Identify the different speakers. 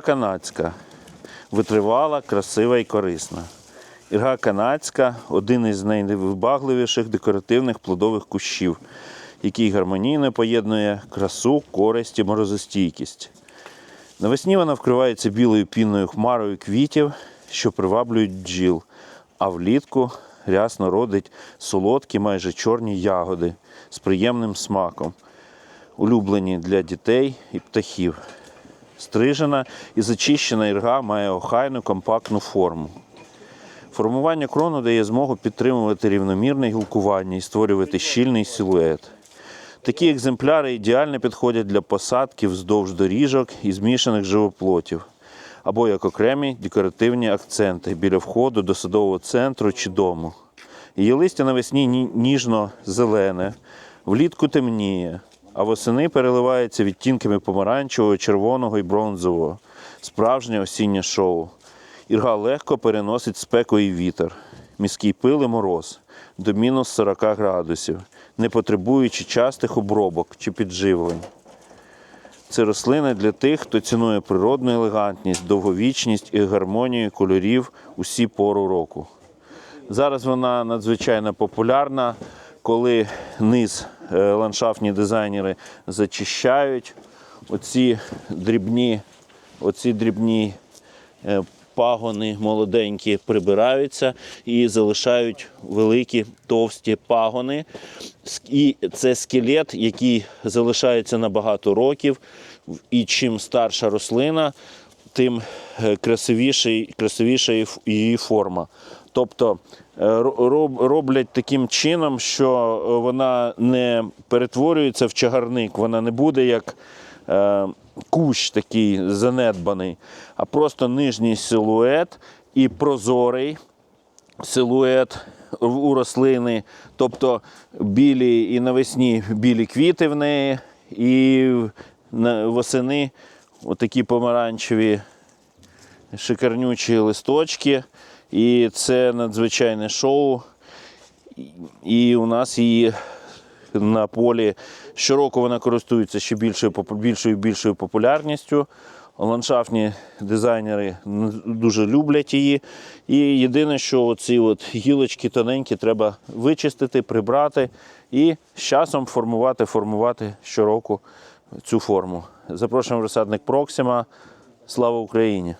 Speaker 1: Канадська. Витривала, красива і корисна. Ірга канадська один із найвибагливіших декоративних плодових кущів, який гармонійно поєднує красу, користь і морозостійкість. Навесні вона вкривається білою пінною хмарою квітів, що приваблюють бджіл, а влітку рясно родить солодкі, майже чорні ягоди з приємним смаком, улюблені для дітей і птахів. Стрижена і зачищена ірга має охайну компактну форму. Формування крону дає змогу підтримувати рівномірне гілкування і створювати щільний силует. Такі екземпляри ідеально підходять для посадки вздовж доріжок і змішаних живоплотів, або як окремі декоративні акценти біля входу до садового центру чи дому. Її листя навесні ніжно-зелене, влітку темніє, а восени переливається відтінками помаранчевого, червоного і бронзового. Справжнє осіннє шоу. Ірга легко переносить спеку і вітер, міський пил і мороз до мінус 40 градусів, не потребуючи частих обробок чи підживлень. Це рослина для тих, хто цінує природну елегантність, довговічність і гармонію кольорів усі пору року. Зараз вона надзвичайно популярна, коли низ ландшафтні дизайнери зачищають оці дрібні, оці дрібні е, пагони молоденькі прибираються і залишають великі товсті пагони. І це скелет, який залишається на багато років. І чим старша рослина, тим е, красивіша її форма. Тобто е, ро- роб- роблять таким чином, що е, вона не перетворюється в чагарник, вона не буде як кущ такий занедбаний, а просто нижній силует і прозорий силует у рослини, тобто білі і навесні білі квіти в неї, і восени отакі помаранчеві шикарнючі листочки. І це надзвичайне шоу. І- у нас її на полі щороку вона користується ще більшою більшою більшою популярністю. Ландшафтні дизайнери дуже люблять її. І єдине, що оці от гілочки тоненькі треба вичистити, прибрати і з часом формувати, формувати щороку цю форму. Запрошуємо розсадник Проксима. Слава Україні!